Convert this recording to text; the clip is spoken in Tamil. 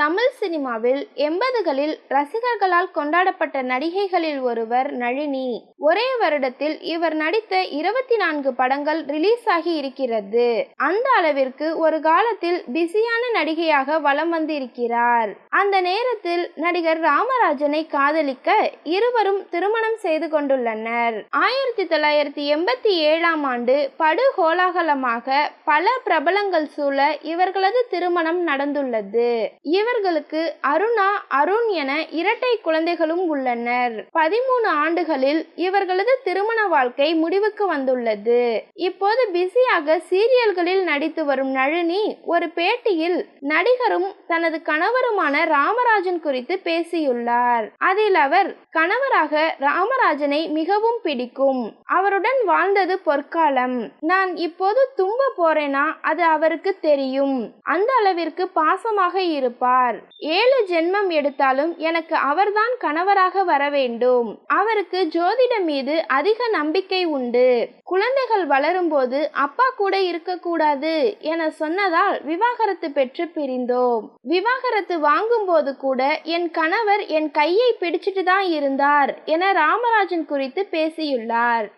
தமிழ் சினிமாவில் எண்பதுகளில் ரசிகர்களால் கொண்டாடப்பட்ட நடிகைகளில் ஒருவர் நளினி. ஒரே வருடத்தில் இவர் நடித்த இருபத்தி நான்கு படங்கள் ரிலீஸ் ஆகி இருக்கிறது. அந்த அளவிற்கு ஒரு காலத்தில் பிஸியான நடிகையாக வலம் வந்திருக்கிறார். அந்த நேரத்தில் நடிகர் ராமராஜனை காதலிக்க இருவரும் திருமணம் செய்து கொண்டுள்ளனர். ஆயிரத்தி தொள்ளாயிரத்தி எண்பத்தி ஏழாம் ஆண்டு படுகோலாகலமாக பல பிரபலங்கள் சூழ இவர்களது திருமணம் நடந்துள்ளது. இவர் இவர்களுக்கு அருணா அருண் என இரட்டை குழந்தைகளும் உள்ளனர். பதிமூணு ஆண்டுகளில் இவர்களது திருமண வாழ்க்கை முடிவுக்கு வந்துள்ளது. இப்போது பிஸியாக சீரியல்களில் நடித்து வரும் நளினி ஒரு பேட்டியில் நடிகரும் தனது கணவருமான ராமராஜன் குறித்து பேசியுள்ளார். அதில் அவர் கணவராக ராமராஜனை மிகவும் பிடிக்கும். அவருடன் வாழ்ந்தது பொற்காலம். நான் இப்போது தும்ப போறேனா? அது அவருக்கு தெரியும். அந்த அளவிற்கு பாசமாக இருப்பார். ஏழு ஜென்மம் எடுத்தாலும் எனக்கு அவர்தான் கணவராக வர வேண்டும். அவருக்கு ஜோதிடம் மீது அதிக நம்பிக்கை உண்டு. குழந்தைகள் வளரும்போது அப்பா கூட இருக்கக்கூடாது என சொன்னதால் விவாகரத்து பெற்று பிரிந்தோம். விவாகரத்து வாங்கும்போது கூட என் கணவர் என் கையை பிடிச்சிட்டு தான் இருந்தார் என ராமராஜன் குறித்து பேசியுள்ளார்.